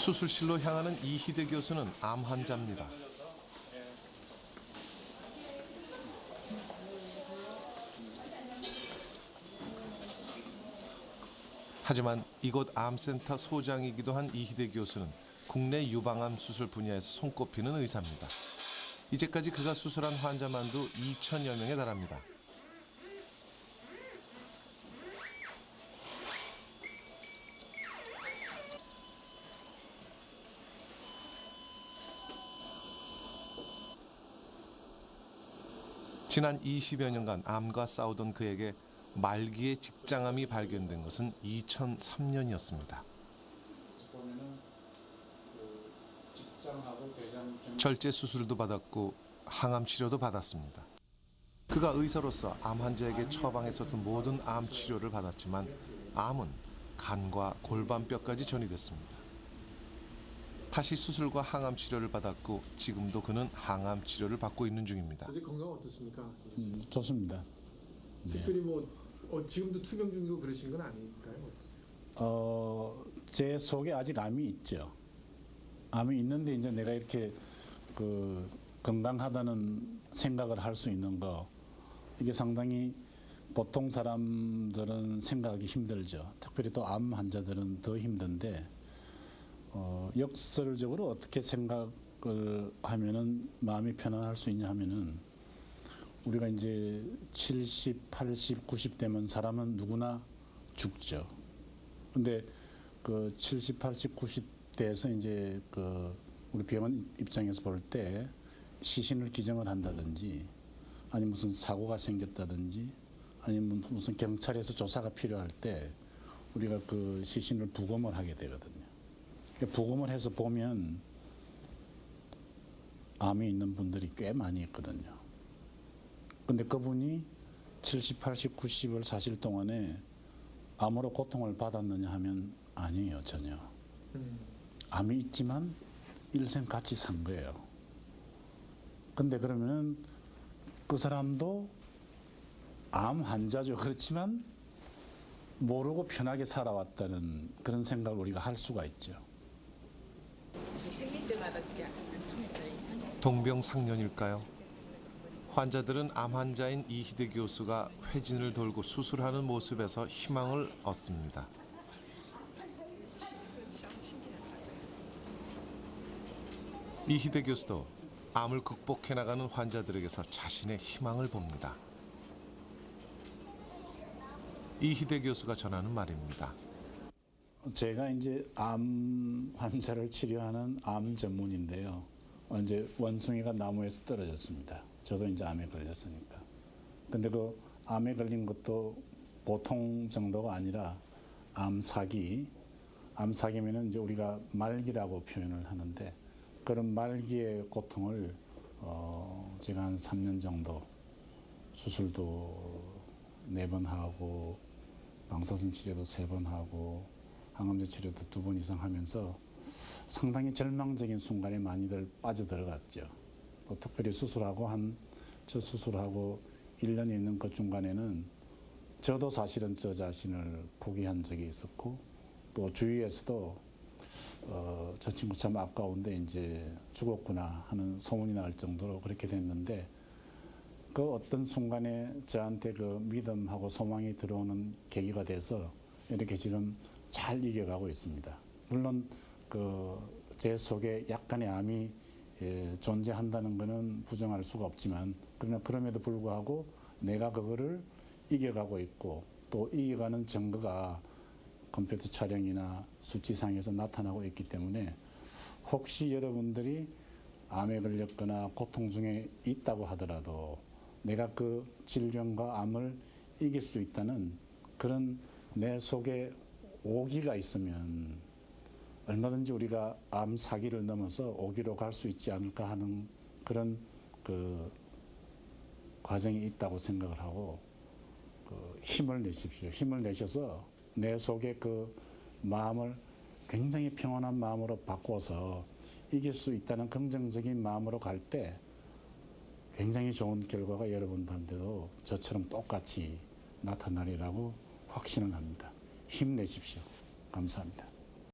수술실로 향하는 이희대 교수는 암 환자입니다. 하지만 이곳 암센터 소장이기도 한 이희대 교수는 국내 유방암 수술 분야에서 손꼽히는 의사입니다. 이제까지 그가 수술한 환자만도 2천여 명에 달합니다. 지난 20여 년간 암과 싸우던 그에게 말기의 직장암이 발견된 것은 2003년이었습니다. 보면은 그 직장하고 대장 병 절제 수술도 받았고 항암 치료도 받았습니다. 그가 의사로서 암 환자에게 처방했었던 모든 암 치료를 받았지만 암은 간과 골반뼈까지 전이됐습니다. 다시 수술과 항암 치료를 받았고 지금도 그는 항암 치료를 받고 있는 중입니다. 어제 건강 어떻습니까? 음, 좋습니다. 특별히 뭐 어, 지금도 투병 중이고 그러신 건 아닐까요? 어떠세요? 어, 제 속에 아직 암이 있죠. 암이 있는데 이제 내가 이렇게 그 건강하다는 생각을 할 수 있는 거 이게 상당히 보통 사람들은 생각하기 힘들죠. 특별히 또 암 환자들은 더 힘든데 어, 역설적으로 어떻게 생각을 하면은 마음이 편안할 수 있냐 하면은 우리가 이제 70, 80, 90 되면 사람은 누구나 죽죠. 근데 그 70, 80, 90 대에서 이제 그 우리 병원 입장에서 볼 때 시신을 기증을 한다든지 아니 무슨 사고가 생겼다든지 아니면 무슨 경찰에서 조사가 필요할 때 우리가 그 시신을 부검을 하게 되거든요. 부검을 해서 보면 암이 있는 분들이 꽤 많이 있거든요. 근데 그분이 70, 80, 90을 사실 동안에 암으로 고통을 받았느냐 하면 아니에요, 전혀. 음. 암이 있지만 일생 같이 산 거예요. 근데 그러면은 그 사람도 암 환자죠. 그렇지만 모르고 편하게 살아왔다는 그런 생각을 우리가 할 수가 있죠. 동병상련일까요? 환자들은 암 환자인 이희대 교수가 회진을 돌고 수술하는 모습에서 희망을 얻습니다. 이희대 교수도 암을 극복해 나가는 환자들에게서 자신의 희망을 봅니다. 이희대 교수가 전하는 말입니다. 제가 이제 암 환자를 치료하는 암 전문인데요. 이제 원숭이가 나무에서 떨어졌습니다. 저도 이제 암에 걸렸으니까. 근데 그 암에 걸린 것도 보통 정도가 아니라 암사기. 암사기면은 이제 우리가 말기라고 표현을 하는데 그런 말기의 고통을 어 제가 한 3년 정도 수술도 네 번 하고 방사선 치료도 세 번 하고 항암제 치료도 두 번 이상 하면서 상당히 절망적인 순간에 많이들 빠져들어갔죠. 또 특별히 수술하고 한 저 수술하고 1년 있는 그 중간에는 저도 사실은 저 자신을 포기한 적이 있었고 또 주위에서도 어, 저 친구 참 아까운데 이제 죽었구나 하는 소문이 날 정도로 그렇게 됐는데 그 어떤 순간에 저한테 그 믿음하고 소망이 들어오는 계기가 돼서 이렇게 지금 잘 이겨가고 있습니다. 물론 그 제 속에 약간의 암이 예, 존재한다는 것은 부정할 수가 없지만 그러나 그럼에도 불구하고 내가 그거를 이겨가고 있고 또 이겨가는 증거가 컴퓨터 촬영이나 수치상에서 나타나고 있기 때문에 혹시 여러분들이 암에 걸렸거나 고통 중에 있다고 하더라도 내가 그 질병과 암을 이길 수 있다는 그런 내 속에 오기가 있으면 얼마든지 우리가 암 사기를 넘어서 오기로 갈 수 있지 않을까 하는 그런 그 과정이 있다고 생각을 하고 그 힘을 내십시오. 힘을 내셔서 내 속에 그 마음을 굉장히 평온한 마음으로 바꿔서 이길 수 있다는 긍정적인 마음으로 갈 때 굉장히 좋은 결과가 여러분들한테도 저처럼 똑같이 나타나리라고 확신을 합니다. 힘내십시오. 감사합니다.